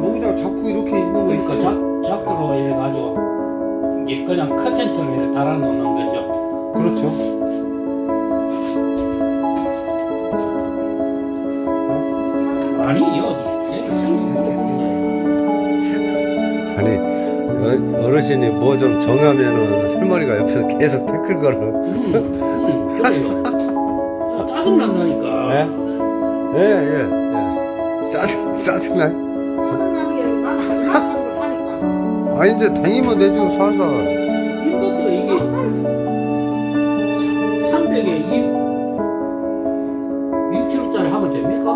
거기다가 자꾸 이렇게 있는 거 그러니까 있어. 작, 작두로 해가지고 이게 그냥 컨텐츠를 이렇게 달아놓는 거죠. 그렇죠. 아니 어디? 아니 어, 어르신이 뭐 좀 정하면은 할머니가 옆에서 계속 태클 걸어. 음, 음, 그래요. 짜증 난다니까. 예? 예, 예, 예. 짜증, 짜증나. 아, 이제 다니면 되죠, 살살. 이것도 이게 300에 1kg짜리 하면 됩니까?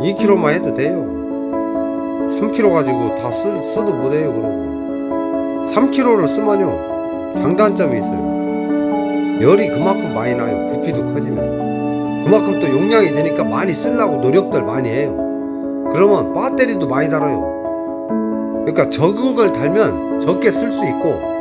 2kg만 해도 돼요. 3kg 가지고 다 쓰, 써도 못해요, 그러고. 3kg를 쓰면요, 장단점이 있어요. 열이 그만큼 많이 나요, 부피도 커지면. 그만큼 또 용량이 되니까 많이 쓰려고 노력들 많이 해요. 그러면 배터리도 많이 달아요. 그러니까 적은 걸 달면 적게 쓸 수 있고,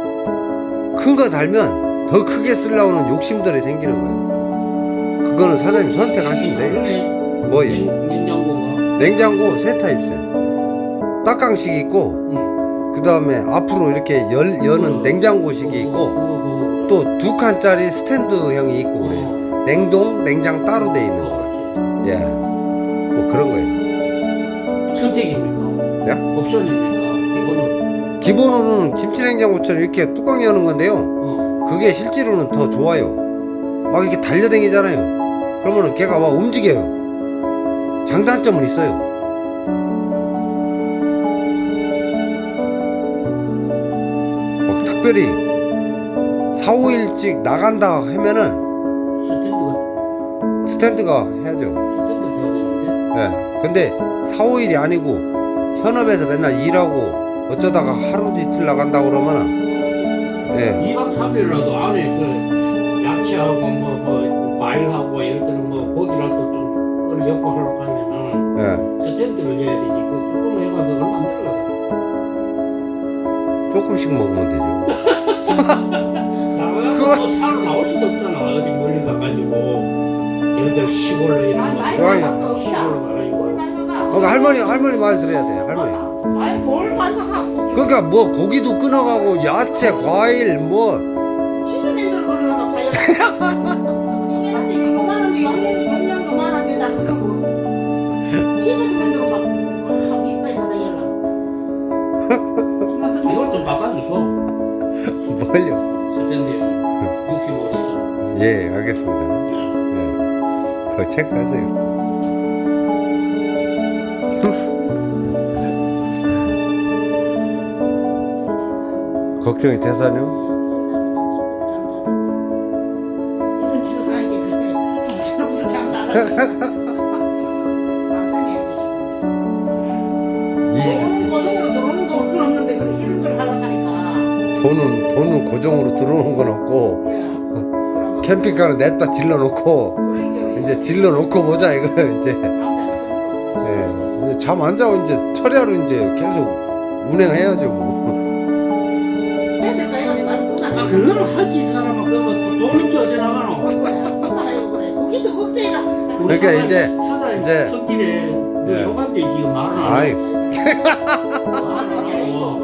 큰 거 달면 더 크게 쓰려고는 욕심들이 생기는 거예요. 그거는 사장님 선택하시면 돼요. 뭐예요? 냉- 냉장고가. 냉장고 세 타입 있어요. 딱강식 있고, 응. 그 다음에 앞으로 이렇게 열, 여는 냉장고식이 있고, 또 두 칸짜리 스탠드형이 있고 그래요. 냉동, 냉장 따로 돼 있는 거. 예. 뭐 그런 거예요. 선택입니까? 야? 옵션입니까? 기본으로는 김치냉장고처럼 이렇게 뚜껑 여는 건데요. 어. 그게 실제로는 더 좋아요. 막 이렇게 달려다니잖아요. 그러면은 걔가 막 움직여요. 장단점은 있어요. 막 특별히 4, 5일씩 나간다 하면은 스탠드가 스탠드가 해야죠. 스탠드 돼야 되는데. 예. 근데 4, 5일이 아니고 현업에서 맨날 일하고 어쩌다가 하루 이틀 나간다 그러면은 예. 2박 3일이라도 안에 그 야채하고 뭐, 뭐 과일하고 예를 들어 뭐 고기라도 좀 엮고 하려고 하면은 예. 스탠드를 넣어야 되지 그 뚜껑 해가지고 얼마 안 들어가서 조금씩 먹으면 되죠. 나가서 그거- 또 사러 나올 수도 없잖아 어디 멀리 가가지고 예를 들어 시골에 이런 거거 없어. 시골로 뭘 가가지고? 그러니까 할머니 할머니 말 들어야 돼요. 할머니. 아니 뭘 나가? 그러니까 뭐 고기도 끊어가고 야채, 과일 뭐 집에 맨들 걸려가 자야. 집에한테 요만한데 영양 영양도 많은데 나 그런 거. 집에서 맨들 막 아, 이빨 사다 열라. 엄마 이걸 좀 바꿔줘서 뭘요? 스탠드에 65리터 예, 알겠습니다. 예. 그거 체크하세요. 걱정이 되사뇨? 돈은 돈은 고정으로 들어오는 건 없고 야, 캠핑카는 냈다 질러 놓고 그러니까 이제 질러 놓고 보자 이거 이제 예. 잠안 자고 이제 철야로 이제 계속 운행해야죠 뭐. 아 그거는 하지 이 사람아 그거 또 돈은 어디 나가노 그러니까 이제- 사장님 이제- 성질에 너 네. 요간데 지금 말을 안 아이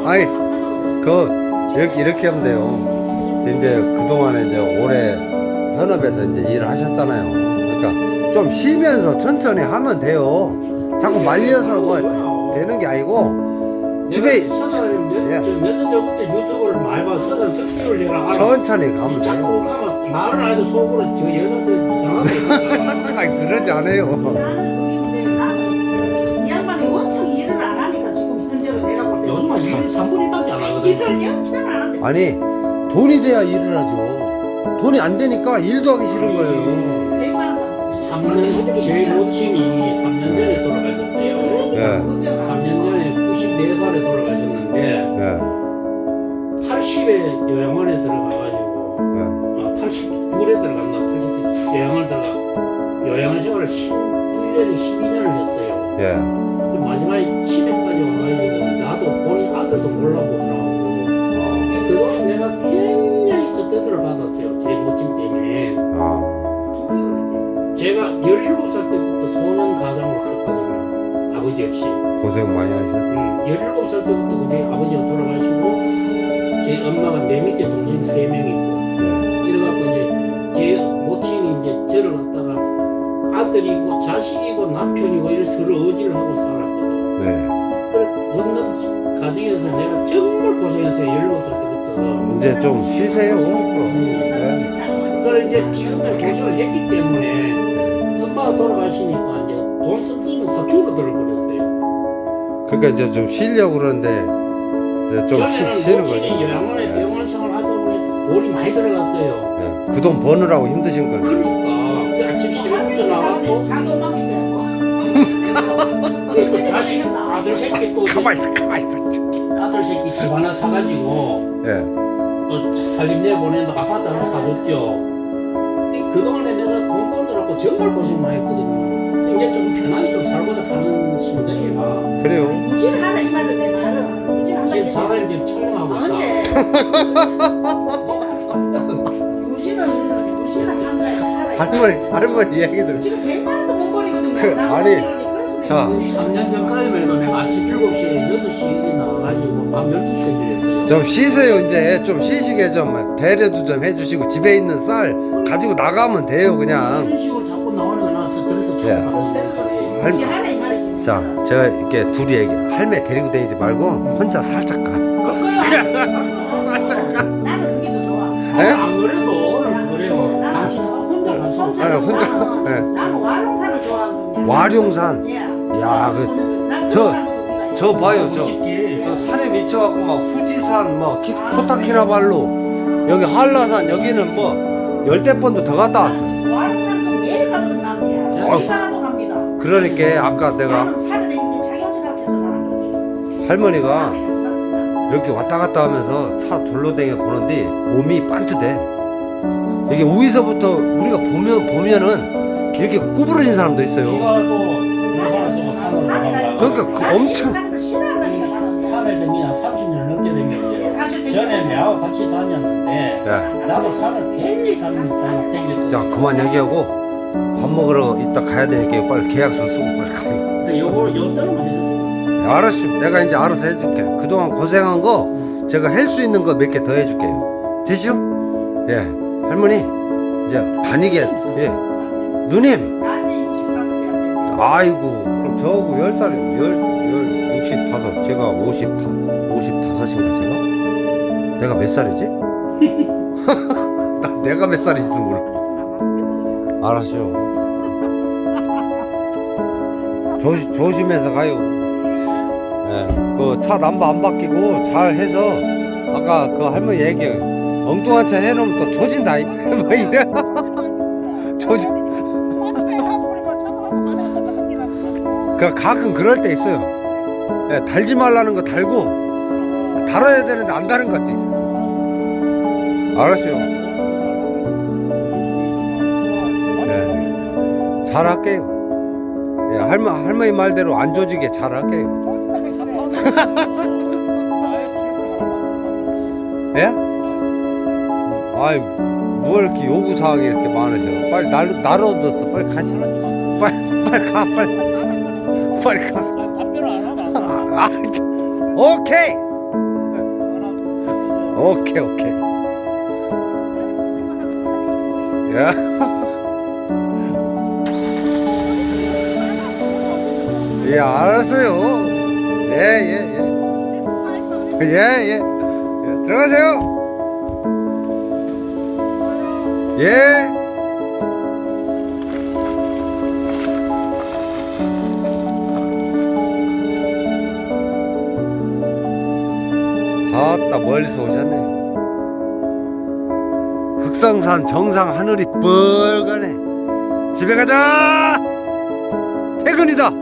아이 그 이렇게 이렇게 하면 돼요. 이제 그 동안에 이제 올해 현업에서 이제 일을 하셨잖아요. 그러니까 좀 쉬면서 천천히 하면 돼요. 자꾸 말려서 뭐 되는 게 아니고 집에 예. 몇년 전부터 유튜브를 많이 봐서 성질을 내가 알아 천천히 가면 자꾸 돼요. 가면 말을 안 해도 속으로 저 여자들 이상하다 아니 그러지 않아요. 이 양반이 원청 일을 안 하니까 지금 현재로 내가 볼 때. 요즘은 일 3분이밖에 안 하거든 일을 영천 안 하는데. 아니 돈이 돼야 일을 하죠. 돈이 안 되니까 일도 하기 싫은 거예요. 100만 원. 3년 제 모친이 3년 전에 돌아가셨어요 그러니까 예. 걱정 안 3년 전에 94살에 돌아가셨는데 예, 80에 요양원에 들어가가지고 예. 아, 82에 들어갔나 80에 요양원 들어가 생활을 11년에 12년을 했어요 예. 근데 마지막에 치매까지 와가지고 나도 본인 아들도 몰라보더라고 어, 그동안 내가 굉장히 스트레스를 받았어요 제 모친 때문에 아. 제가 17살 때부터 소년 가장으로 컸거든요 아버지 없이. 고생 많이 하셨네. 음, 17살 때부터 우리 아버지가 돌아가시고 제 엄마가 내 밑에 동생 3명 있고 네. 이래갖고 이제 제 모친이 이제 저를 갖다가 아들이고 자식이고 남편이고 이래 서로 의지를 하고 살았거든. 네. 그 없는 가정에서 내가 정말 고생했어요. 17살 때부터. 이제 좀 쉬세요. 음. 그걸 이제 지금까지 고생을 했기 때문에 엄마가 돌아가시니까 이제 돈 쓰는 확 줄어들어 버렸어요. 그러니까 이제 좀 쉬려고 그러는데 이제 좀 쉬, 전에는 쉬는 모친이 거죠. 영원의 네. 병원 생활 하다 보니 돈이 많이 들어갔어요. 네. 그돈 버느라고 힘드신 거예요. 그러니까 그 아침 시간부터 나가고. 그 자식 아들 새끼 또 가만 있어, 가만 있어. 아들 새끼 집 하나 사가지고 예. 또 살림 내 보낸다 아파트 하나 사줬죠. 근데 그동안에 내가 돈 버느라고 정말 고생 많이 했거든요. 이제 좀 편하게 좀 살고자 하는 심정이라 그래요. 무지를 하나 이 말을 내 말은 무 지금 사람이 지금 촬영하고 있다. 한다. 할머니, 할머니 얘기 들어. 지금 100만 원도 못 버리거든요. 그, 아니, 그래서 자. 내가 3년 전까지만 해도 내가 아침 7시에 8시에 나와가지고 밤 12시까지 일했어요. 좀 쉬세요, 이제. 좀 쉬시게 좀 배려도 좀 해주시고 집에 있는 쌀 가지고 나가면 돼요, 그냥. 이런 식으로 자꾸 나오는 거 나와서 들어서 예. 촬영하고 할- 이 말이지. 자, 제가 이렇게 둘이 얘기, 할매 데리고 다니지 말고 혼자 살짝 가. 살짝 가. 나는 그게 더 좋아. 예? 안 그래도 오늘 그래요. 다 혼자 가서 혼자 아니, 혼자- 나는, 예. 나는 와룡산을 좋아하거든요. 와룡산. 예. 야, 그- 난 저- 저 봐요, 저. 솔직히 저 산에 미쳐갖고 막 후지산, 뭐 키, 코타키나발루, 여기 한라산 여기는 뭐 열대 번도 더 갔다 왔어. 와룡산 좀 매일 가거든 나는. 자, 예. 갑니다. 그러니까 아까 내가. 할머니가 이렇게 왔다 갔다 하면서 차 둘러댕겨 보는데 몸이 반듯해. 이게 위에서부터 우리가 보면 보면은 이렇게 구부러진 사람도 있어요. 그러니까 그 엄청- 나는 싫어한다니까 나는. 산에 댕기나 30년 넘게 댕겼어요. 사실 전에 내하고 같이 다녔는데 야, 나도 산을 굉장히 가면서 댕겼어. 자 그만 얘기하고 밥 먹으러 이따 가야 되니까 빨리 계약서 쓰고 빨리 가요. 근데 요거 요 때로만 해줬어. 알았어. 내가 이제 알아서 해줄게. 그동안 고생한 거 제가 할 수 있는 거 몇 개 더 해줄게요. 되시죠? 예, 할머니 이제 다니게. 예, 누님. 나는 65배 아이고, 그럼 저하고 열 살, 열, 열, 육십 다섯, 제가 오십 다, 오십 다섯인가 제가? 내가 몇 살이지? 나 내가 몇 살인지도 몰라. 알았어요. 조시, 조심해서 가요. 예, 그차 남바 안 바뀌고 잘 해서 아까 그 할머니 얘기 엉뚱한 차 해놓으면 또 조진다. 이. 뭐 이래. 조진. 그 가끔 그럴 때 있어요. 예, 달지 말라는 거 달고 달아야 되는데 안 다는 것도 있어요. 알았어요. 네. 잘 할게요. 예, 할머 할머니 말대로 안 조지게 잘할게요. 예? 아이 뭐 이렇게 요구 사항이 이렇게 많으셔? 빨리 날날 얻었어. 빨리 가시. 빨리 빨리 가 빨리 빨리 가. 하나? 아, 오케이 오케이 오케이. 야. 예 알았어요. 예 예 예. 예, 예. 예, 들어가세요. 예. 아따, 멀리서 오셨네. 흑성산 정상 하늘이 뻘가네. 집에 가자! 퇴근이다!